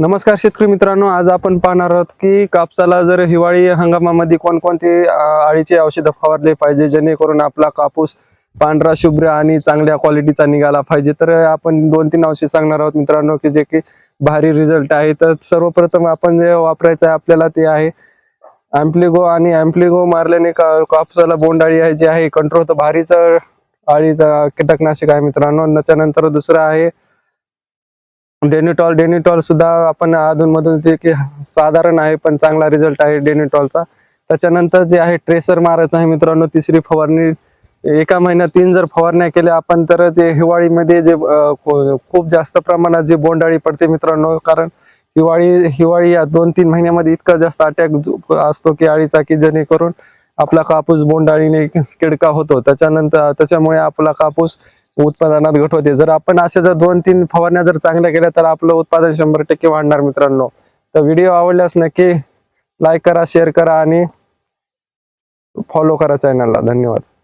नमस्कार शेतकरी मित्रांनो आज आपण पाहणार आहोत की कापसाला जर हिवाळी हंगामामध्ये कोणकोणते आळीचे अळीचे औषधं फवारले पाहिजे जेणेकरून आपला कापूस पांढरा शुभ्र आणि चांगल्या क्वालिटीचा निघाला पाहिजे. तर आपण दोन तीन औषध सांगणार आहोत मित्रांनो की जे की भारी रिझल्ट आहे. तर सर्वप्रथम आपण जे वापरायचं आहे आपल्याला ते आहे अँप्लिगो आणि अँप्लिगो मारल्याने का कापसाला बोंडाळी आहे जी आहे कंट्रोल तर भारीच अळीचा कीटकनाशक आहे मित्रांनो. त्यानंतर त्याच्यानंतर दुसरं आहे डेनिटॉल डेनिटॉल सुद्धा आपण अधूनमधून जे की साधारण आहे पण चांगला रिझल्ट आहे डेनिटॉलचा त्याच्यानंतर जे आहे ट्रेसर मारायचं आहे मित्रांनो तिसरी फवारणी. एका महिन्यात तीन जर फवारण्या केल्या आपण तर ते हिवाळीमध्ये जे खूप जास्त प्रमाणात जे बोंडाळी पडते मित्रांनो कारण हिवाळी हिवाळी या दोन तीन महिन्यामध्ये इतका जास्त अटॅक असतो की आळीचा की जेणेकरून आपला कापूस बोंडाळीने किडका होतो. त्याच्यानंतर त्याच्यामुळे आपला कापूस उत्पादनात घट होते. जर आपण अशा जर दोन तीन फवारण्या जर चांगल्या केल्या तर आपलं उत्पादन शंभर टक्के वाढणार मित्रांनो. तर व्हिडिओ आवडल्यास नक्की लाईक करा शेअर करा आणि फॉलो करा चॅनलला धन्यवाद.